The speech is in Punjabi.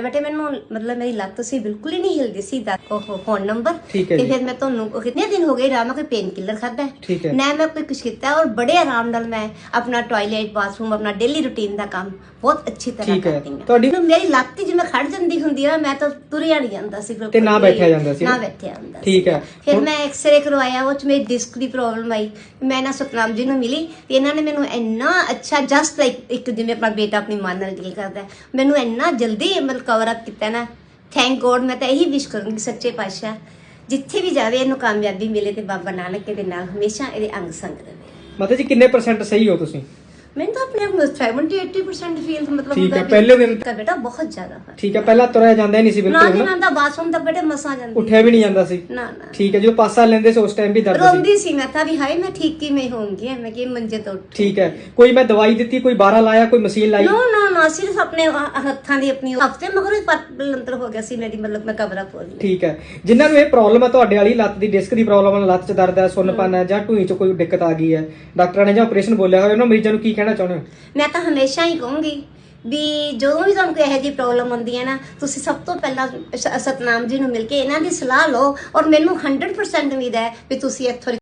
ਬੇਟੇ ਮੈਨੂੰ ਮਤਲਬ ਮੇਰੀ ਲੱਤ ਸੀ ਬਿਲਕੁਲ ਹੀ ਨਹੀਂ ਹਿਲਦੀ ਸੀ ਦਾ ਉਹ ਫੋਨ ਨੰਬਰ ਠੀਕ ਹੈ ਤੇ ਜੀ। ਫਿਰ ਮੈਂ ਤੁਹਾਨੂੰ ਉਹ ਕਿੰਨੇ ਦਿਨ ਹੋ ਗਏ ਰਾਮ ਕੋਈ ਪੇਨ ਕਿਲਰ ਖਾਦਾ ਠੀਕ ਹੈ। ਨਾ ਮੈਂ ਕੋਈ ਕੁਛ ਕੀਤਾ ਔਰ ਬੜੇ ਆਰਾਮ ਨਾਲ ਮੈਂ ਆਪਣਾ ਟਾਇਲਟ ਬਾਥਰੂਮ ਆਪਣਾ ਡੇਲੀ ਰੁਟੀਨ ਦਾ ਕੰਮ ਬਹੁਤ ਅੱਛੀ ਤਰ੍ਹਾਂ ਠੀਕ ਹੈ। ਕਰਦੀ ਹਾਂ ਤੁਹਾਡੀ- ਮੈਨੂੰ ਮੇਰੀ ਲੱਤ ਹੀ ਜਿਵੇਂ ਖੜ ਜਾਂਦੀ ਹੁੰਦੀ ਆ ਮੈਂ ਤਾਂ ਤੁਰਿਆ ਨਹੀਂ ਜਾਂਦਾ ਸੀ ਬਿਲਕੁਲ ਤੇ ਨਾ ਵੀ। ਬੈਠਿਆ ਜਾਂਦਾ ਸੀ। ਨਾ ਬੈਠਿਆ ਜਾਂਦਾ ਠੀਕ ਹੈ। ਫਿਰ ਹੁਣ- ਮੈਂ ਐਕਸਰੇ ਕਰਵਾਇਆ ਉਹ ਚ ਮੇਰੀ ਡਿਸਕ ਦੀ ਪ੍ਰੋਬਲਮ ਆਈ ਮੈਂ ਨਾ ਸਤਨਾਮ ਜੀ ਨੂੰ ਮਿਲੀ ਤੇ ਇਹਨਾਂ ਨੇ ਮੈਨੂੰ ਇੰਨਾ ਅੱਛਾ ਜਸਟ ਲਾਈਕ ਇੱਕ ਜਿਵੇਂ ਆਪਣਾ ਬੇਟਾ ਆਪਣੀ ਮਾਂ ਨਾਲ ਡੀਲ ਕਰਦਾ ਹੈ, ਮੈਨੂੰ ਇੰਨਾ ਜਲਦੀ ਮਤਲਬ ਕਵਰ ਅਪ ਕੀਤਾ ਨਾ ਥੈਂਕ ਗੋਡ ਮੈਂ ਤਾਂ ਇਹੀ ਵਿਸ਼ ਕਰੂੰਗੀ ਸੱਚੇ ਪਾਤਸ਼ਾਹ ਜਿੱਥੇ ਵੀ ਜਾਵੇ ਇਹਨੂੰ ਕਾਮਯਾਬੀ ਮਿਲੇ ਤੇ ਬਾਬਾ ਨਾਨਕ ਦੇ ਨਾਲ ਹਮੇਸ਼ਾ ਇਹਦੇ ਅੰਗ ਸੰਗ ਰਹੇ ਮਤਲਬ ਜੀ ਕਿੰਨੇ ਪਰਸੈਂਟ ਸਹੀ ਹੋ ਤੁਸੀਂ ਮੈਨੂੰ ਤਾਂ ਆਪਣੇ ਆਪ ਨੂੰ 70 80% ਫੀਲ ਮਤਲਬ ਠੀਕ ਹੈ, ਪਹਿਲੇ ਦਿਨ- ਤਾਂ ਬੇਟਾ ਬਹੁਤ ਜ਼ਿਆਦਾ ਫ਼ਰਕ ਠੀਕ ਹੈ ਪਹਿਲਾਂ ਤੁਰਿਆ ਜਾਂਦਾ ਹੀ ਨਹੀਂ ਸੀ ਨਾ ਬਿਲਕੁਲ ਨਾ ਨਾ ਦਾ ਬਾਥਰੂਮ ਤੱਕ ਬੇਟੇ ਮਸਾ ਜਾਂਦੀ ਉੱਠਿਆ ਵੀ ਨਹੀਂ ਜਾਂਦਾ ਸੀ ਨਾ ਨਾ ਠੀਕ ਹੈ ਜਦੋਂ ਪਾਸਾ ਲੈਂਦੇ ਸੀ ਉਸ ਟਾਈਮ ਵੀ ਦਰਦ ਸੀ ਰੋਂਦੀ ਸੀ ਮੈਂ ਤਾਂ ਵੀ ਹਾਏ ਮੈਂ ਠੀਕ ਕਿਵੇਂ ਹੋਊਂਗੀ ਮੈਂ ਕਿ ਮੰਜੇ ਤੋਂ ਉੱਠ ਠੀਕ ਹੈ ਕੋਈ ਮੈਂ ਦਵਾਈ ਦਿੱਤੀ ਕੋਈ ਬਾਹਰ ਲਾਇਆ ਕੋਈ ਮਸ਼ੀਨ ਲਾਈ ਨੋ ਨੋ ਸਿਰਫ ਆਪਣੇ ਹੱਥਾਂ ਦੀ ਆਪਣੀ ਹਫ਼ਤੇ ਮਗਰ ਪਲੰਤਰ ਹੋ ਗਿਆ ਸੀ ਮੇਰੀ ਮਤਲਬ ਮੈਂ ਕਬਰਾ ਪੋਲ ਲਈ। ਠੀਕ ਹੈ। ਜਿਨ੍ਹਾਂ ਨੂੰ ਇਹ ਪ੍ਰੋਬਲਮ ਹੈ ਤੁਹਾਡੇ ਵਾਲੀ ਲੱਤ ਦੀ ਡਿਸਕ ਦੀ ਪ੍ਰੋਬਲਮ ਹੈ ਲੱਤ 'ਚ ਦਰਦ ਹੈ ਸੁੰਨਪਨ ਹੈ ਜਾਂ ਢੂਈ 'ਚ ਕੋਈ ਦਿੱਕਤ ਆ ਗਈ ਹੈ ਡਾਕਟਰਾਂ ਨੇ ਜਾਂ ਆਪਰੇਸ਼ਨ ਬੋਲਿਆ ਹੋਇਆ ਉਹਨਾਂ ਮਰੀਜ਼ਾਂ ਨੂੰ ਕੀ ਕਹਿਣਾ ਚਾਹੁੰਦੇ ਹੋ? ਮੈਂ ਤਾਂ ਹਮੇਸ਼ਾ ਹੀ ਕਹੂੰਗੀ ਵੀ ਜਦੋਂ ਵੀ ਤੁਹਾਨੂੰ ਕੋਈ ਇਹੋ ਜਿਹੀ ਪ੍ਰੋਬਲਮ ਹੁੰਦੀ ਹੈ ਨਾ ਤੁਸੀਂ ਸਭ ਤੋਂ ਪਹਿਲਾਂ ਸ- ਸਤਨਾਮ ਜੀ ਨੂੰ ਮਿਲ ਕੇ ਇਹਨਾਂ ਦੀ ਸਲਾਹ ਲਓ ਔਰ ਮੈਨੂੰ 100% ਉਮੀਦ ਹੈ ਵੀ ਤੁਸੀਂ ਇੱਥੋਂ